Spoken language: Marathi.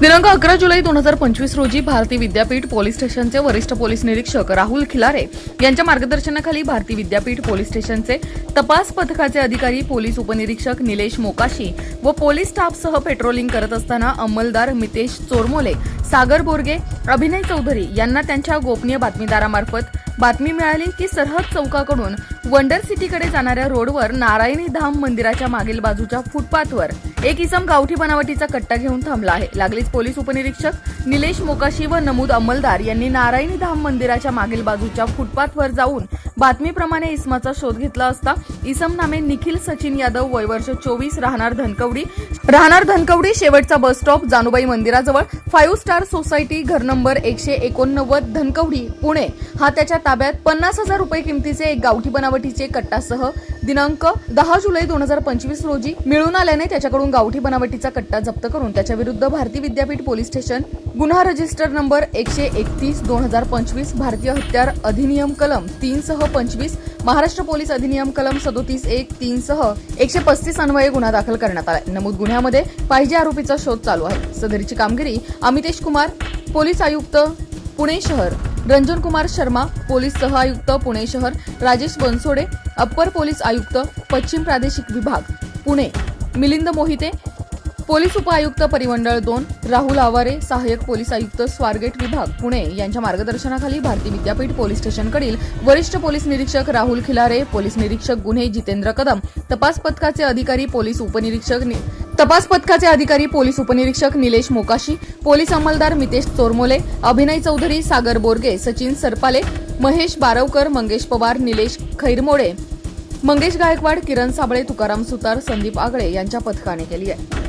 दिनांक अकरा जुलै दोन हजार पंचवीस रोजी भारती विद्यापीठ पोलीस स्टेशनचे वरिष्ठ पोलीस निरीक्षक राहुल खिलारे यांच्या मार्गदर्शनाखाली भारती विद्यापीठ पोलीस स्टेशनचे तपास पथकाचे अधिकारी पोलीस उपनिरीक्षक निलेश मोकाशी व पोलीस स्टाफसह पेट्रोलिंग करत असताना अंमलदार मितेश चोरमोले सागर बोरगे अभिनय चौधरी यांना त्यांच्या गोपनीय बातमीदारामार्फत बातमी मिळाली की सरहद चौकाकडून वंडर सिटीकडे जाणाऱ्या रोडवर नारायणी धाम मंदिराच्या मागील बाजूच्या फुटपाथवर एक इसम गावठी बनावटीचा कट्टा घेऊन थांबला आहे. लागलीच पोलीस उपनिरीक्षक निलेश मोकाशी व नमूद अंमलदार यांनी नारायणी धाम मंदिराच्या मागील बाजूच्या फुटपाथवर जाऊन बातमीप्रमाणे इसमाचा शोध घेतला असता इसम नामे निखिल सचिन यादव वय वर्ष चोवीस राहणार धनकवडी. राहणार धनकवडी शेवटचा बस स्टॉप जानुबाई मंदिराजवळ. फाईव्ह स्टार सोसायटी घर नंबर एकशे एकोणनव्वद धनकवडी पुणे. हा त्याच्या ताब्यात पन्नास हजार रुपये किमतीचे एक गावठी बनावटीचे कट्टासह दिनांक दहा जुलै दोन हजार पंचवीस रोजी मिळून आल्याने त्याच्याकडून गावठी बनावटीचा कट्टा जप्त करून त्याच्या विरुद्ध भारती विद्यापीठ पोलीस स्टेशन गुन्हा रजिस्टर नंबर एकशे एकतीस दोन हजार पंचवीस भारतीय हत्यार अधिनियम कलम तीन सह पंचवीस महाराष्ट्र पोलीस अधिनियम कलम सदोतीस एक तीन सह एकशे पस्तीस अन्वये गुन्हा दाखल करण्यात आला नमूद गुन्ह्यामध्ये पाहिजे आरोपीचा शोध चालू आहे. सदरीची कामगिरी अमितेश कुमार पोलीस आयुक्त पुणे शहर रंजन कुमार शर्मा पोलीस सह आयुक्त पुणे शहर राजेश बनसोडे अप्पर पोलीस आयुक्त पश्चिम प्रादेशिक विभाग पुणे मिलिंद मोहिते पोलीस उपआयुक्त परिमंडळ दोन राहुल आवारे सहाय्यक पोलीस आयुक्त स्वारगेट विभाग पुणे यांच्या मार्गदर्शनाखाली भारती विद्यापीठ पोलीस स्टेशनकडील वरिष्ठ पोलीस निरीक्षक राहुल खिलारे पोलीस निरीक्षक गुन्हे जितेंद्र कदम तपास पथकाचे अधिकारी पोलीस उपनिरीक्षक नि- तपास पथकाचे अधिकारी पोलीस उपनिरीक्षक निलेश मोकाशी पोलीस अंमलदार मितेश चोरमोले अभिनय चौधरी सागर बोरगे सचिन सरपाले महेश बारवकर मंगेश पवार निलेश खैरमोडे. मंगेश गायकवाड किरण साबळे तुकाराम सुतार संदीप आगळे यांच्या पथकाने केली आहे.